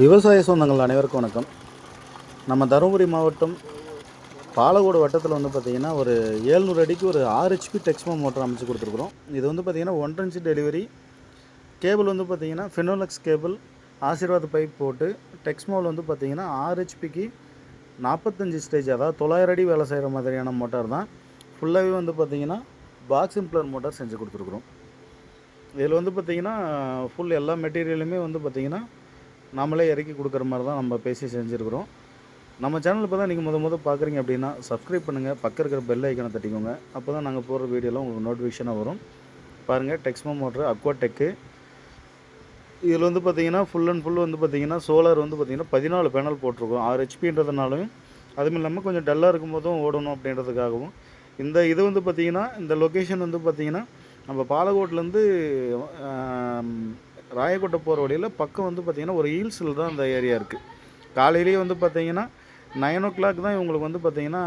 விவசாய சொந்தங்கள் அனைவருக்கும் வணக்கம். நம்ம தருமபுரி மாவட்டம் பாலக்கோடு வட்டத்தில் வந்து பார்த்திங்கன்னா ஒரு ஏழ்நூறு அடிக்கு ஒரு ஆறு ஹெச்பி டெக்ஸ்மோ மோட்டர் அமைச்சு கொடுத்துருக்குறோம். இது வந்து பார்த்திங்கன்னா ஒன்றரை இன்ச்சு டெலிவரி கேபிள் வந்து பார்த்திங்கன்னா ஃபினோலெக்ஸ் கேபிள் ஆசீர்வாத் பைப் போட்டு டெக்ஸ்மோவில் வந்து பார்த்திங்கன்னா ஆறு ஹெச்பிக்கு நாற்பத்தஞ்சு ஸ்டேஜ் அதாவது தொள்ளாயிரம் அடி வேலை செய்கிற மாதிரியான மோட்டார் தான். ஃபுல்லாகவே வந்து பார்த்திங்கன்னா பாக்ஸ் இம்ப்ளர் மோட்டார் செஞ்சு கொடுத்துருக்குறோம். இதில் வந்து பார்த்திங்கன்னா ஃபுல் எல்லா மெட்டீரியலுமே வந்து பார்த்திங்கன்னா நாமளே இறக்கி கொடுக்குற மாதிரி தான் நம்ம பேசி செஞ்சுருக்குறோம். நம்ம சேனல் இப்போ தான் நீங்கள் முத முத பார்க்குறீங்க அப்படின்னா சப்ஸ்கிரைப் பண்ணுங்கள் பக்கம் இருக்கிற பெல் ஐக்கனை தட்டிக்கோங்க. அப்போ தான் நாங்கள் போடுற வீடியோலாம் உங்களுக்கு நோட்டிஃபிகேஷனாக வரும். பாருங்கள் டெக்ஸ்மோ மோட்ரு அக்வா டெக்கு இதில் வந்து பார்த்தீங்கன்னா ஃபுல் அண்ட் ஃபுல் வந்து பார்த்தீங்கன்னா சோலார் வந்து பார்த்திங்கன்னா பதினாலு பேனல் போட்டிருக்கோம். ஆறு ஹெச்பின்றதுனாலும் அதுவும் இல்லாமல் கொஞ்சம் டல்லாக இருக்கும் போதும் ஓடணும் அப்படின்றதுக்காகவும். இந்த இது வந்து பார்த்தீங்கன்னா இந்த லொக்கேஷன் வந்து பார்த்திங்கன்னா நம்ம பாலக்கோட்டிலேருந்து ராயக்கோட்டை போகிற வழியில் பக்கம் வந்து பார்த்திங்கன்னா ஒரு ஹீல்ஸில் தான் அந்த ஏரியா இருக்குது காலையிலேயே வந்து பார்த்திங்கன்னா நைன் ஓ கிளாக் தான் இவங்களுக்கு வந்து பார்த்திங்கன்னா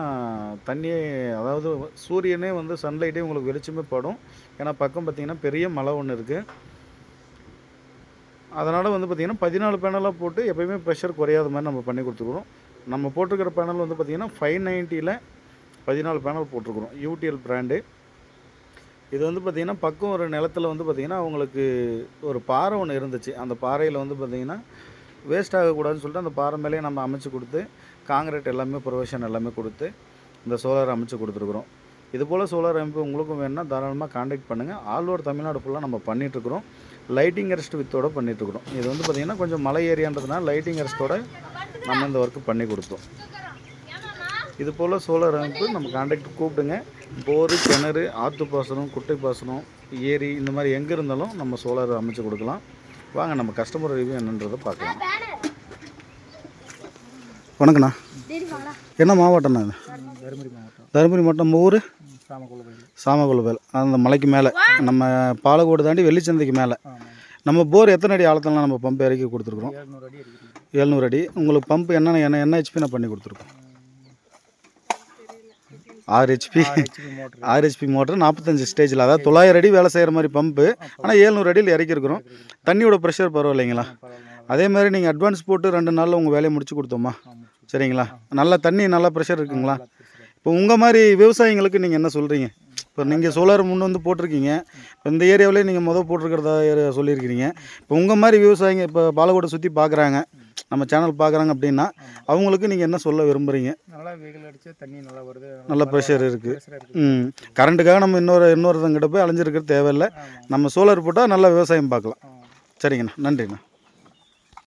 தண்ணியே அதாவது சூரியனே வந்து சன்லைட்டே உங்களுக்கு வெளிச்சமே படும். ஏன்னா பக்கம் பார்த்திங்கன்னா பெரிய மலை ஒன்று இருக்குது அதனால் வந்து பார்த்திங்கன்னா பதினாலு பேனலாக போட்டு எப்போயுமே ப்ரெஷர் குறையாத மாதிரி நம்ம பண்ணி கொடுத்துக்குறோம் நம்ம போட்டிருக்கிற பேனல் வந்து பார்த்திங்கன்னா ஃபைவ் நைன்ட்டியில் பதினாலு பேனல் போட்டிருக்குறோம். யூடிஎல் பிராண்டு இது வந்து பார்த்திங்கன்னா பக்கம் ஒரு நிலத்துல வந்து பார்த்திங்கன்னா அவங்களுக்கு ஒரு பாறை ஒன்று இருந்துச்சு. அந்த பாறையில் வந்து பார்த்திங்கன்னா வேஸ்ட் ஆகக்கூடாதுன்னு சொல்லிட்டு அந்த பாறை மேலேயே நம்ம அமைச்சு கொடுத்து காங்கிரீட் எல்லாமே ப்ரொவிஷன் எல்லாமே கொடுத்து இந்த சோலார் அமைச்சு கொடுத்துருக்குறோம். இது போல் சோலார் அமைப்பு உங்களுக்கும் வேணும்னா தாராளமாக காண்டாக்ட் பண்ணுங்கள் ஆல் ஓவர் தமிழ்நாடு ஃபுல்லாக நம்ம பண்ணிகிட்ருக்குறோம் லைட்டிங் அரெஸ்ட் வித்தோட பண்ணிகிட்ருக்குறோம் இது வந்து பார்த்திங்கன்னா கொஞ்சம் மலை ஏரியான்றதுனால லைட்டிங் அரெஸ்ட்டோட நம்ம இந்த ஒர்க்கு பண்ணி கொடுத்தோம். இது போல் சோலார் அமைப்பு நம்ம காண்டாக்ட் கூப்பிடுங்க. போரு கிணறு ஆற்று பாசனம் குட்டை பாசனம் ஏரி இந்த மாதிரி எங்கே இருந்தாலும் நம்ம சோலார் அமைச்சு கொடுக்கலாம். வாங்க நம்ம கஸ்டமர் ரிவ்யூ என்னன்றதை பார்க்கலாம். வணக்கண்ணா என்ன மாவட்டம்ண்ணா இது? தருமபுரி மாவட்டம். தருமபுரி மாவட்டம் ஊர்? சாமக்குளம் சாமகுலவேல் அந்த மலைக்கு மேலே நம்ம பாலக்கோடு தாண்டி வெள்ளிச்சந்தைக்கு மேலே. நம்ம போர் எத்தனை அடி ஆழத்தெல்லாம் நம்ம பம்ப் இறக்கி கொடுத்துருக்குறோம்? எழுநூறு அடி உங்களுக்கு பம்ப் என்னென்ன என்ன என்ன ஹெச்பி நான் பண்ணி கொடுத்துருக்கோம்? ஆறு ஹெச்பி ஆறு ஹெச்பி மோட்டர் நாற்பத்தஞ்சு ஸ்டேஜில் அதாவது தொள்ளாயிரம் அடி வேலை செய்கிற மாதிரி பம்பு ஆனால் ஏழ்நூறு அடியில் இறக்கியிருக்கிறோம். தண்ணியோட ப்ரெஷர் பரவாயில்லைங்களா? பரவாயில்ல அதே மாதிரி நீங்கள் அட்வான்ஸ் போட்டு ரெண்டு நாளில் உங்கள் வேலையை முடிச்சு கொடுத்தோமா? சரிங்களா? நல்லா தண்ணி நல்லா ப்ரெஷர் இருக்குங்களா? இப்போ உங்கள் மாதிரி விவசாயிங்களுக்கு நீங்கள் என்ன சொல்கிறீங்க இப்போ நீங்கள் சோலார் முன் வந்து போட்டிருக்கீங்க. இப்போ இந்த ஏரியாவிலே நீங்கள் முதல் போட்டிருக்கிறதா சொல்லியிருக்கிறீங்க. இப்போ உங்கள் மாதிரி விவசாயிங்க இப்போ பாலக்கோட்டை சுற்றி பார்க்குறாங்க நம்ம சேனல் பார்க்குறாங்க அப்படின்னா அவங்களுக்கு நீங்கள் என்ன சொல்ல விரும்புகிறீங்க நல்லா வெயில் அடிச்சு தண்ணி நல்லா வருது. நல்ல ப்ரெஷர் இருக்குது. ம். கரண்ட்டுக்காக நம்ம இன்னொரு இன்னொருத்தங்கிட்ட போய் அலைஞ்சிருக்கிறது தேவையில்லை. நம்ம சோலார் போட்டால் நல்லா விவசாயம் பார்க்கலாம். சரிங்கண்ணா. நன்றிண்ணா.